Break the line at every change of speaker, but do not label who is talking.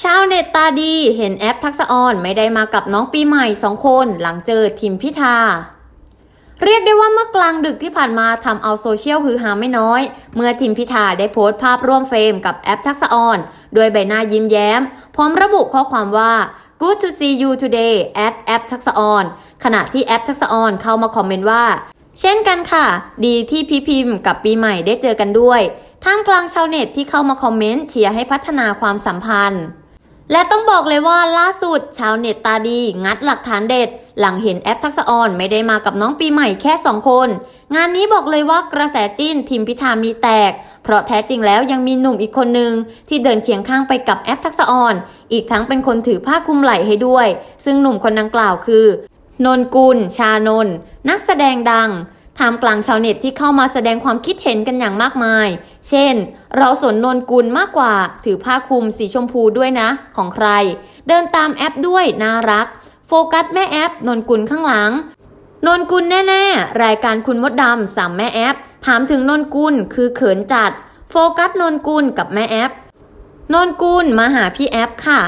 ชาวเน็ตตาดีเห็นแอปทักษะออนไม่ได้มากับน้องปีใหม่สองคนหลังเจอทิมพิธา เรียกได้ว่าเมื่อกลางดึกที่ผ่านมาทำเอาโซเชียลฮือฮาไม่น้อย เมื่อทิมพิธาได้โพสต์ภาพร่วมเฟรมกับแอปทักษะออนโดยใบหน้ายิ้มแย้ม พร้อมระบุข้อความว่า good to see you today at แอปทักษะออนขณะที่แอปทักษะออนเข้ามาคอมเมนต์ว่า เช่นกันค่ะ ดีที่พี่พิมพ์กับปีใหม่ได้เจอกันด้วย ท่ามกลางชาวเน็ตที่เข้ามาคอมเมนต์เชียร์ให้พัฒนาความสัมพันธ์ และต้องบอกเลยว่าล่าสุดชาวเน็ตตาดี งัดหลักฐานเด็ด หลังเห็นแอปทักษะออนไม่ได้มากับน้องปีใหม่แค่ 2 คน งานนี้บอกเลยว่ากระแสจิ้นทีมพิธามีแตก เพราะแท้จริงแล้วยังมีหนุ่มอีกคนนึง ที่เดินเคียงข้างไปกับแอปทักษะออน อีกทั้งเป็นคนถือผ้าคลุมไหล่ให้ด้วย ซึ่งหนุ่มคนดังกล่าวคือ นนกุลชานนนักแสดงดัง ท่ามกลางชาวเน็ตที่เข้ามาแสดงความคิดเห็นกันอย่างมากมาย เช่น เราสนนนกุลมากกว่า ถือผ้าคลุมสีชมพูด้วยนะ ของใคร เดินตามแอปด้วย น่ารัก โฟกัสแม่แอป นนกุลข้างหลัง นนกุลแน่ ๆ รายการคุณมดดำสามแม่แอป ถามถึงนนกุลคือเขินจัด โฟกัสนนกุลกับแม่แอป นนกุลมาหาพี่แอปค่ะ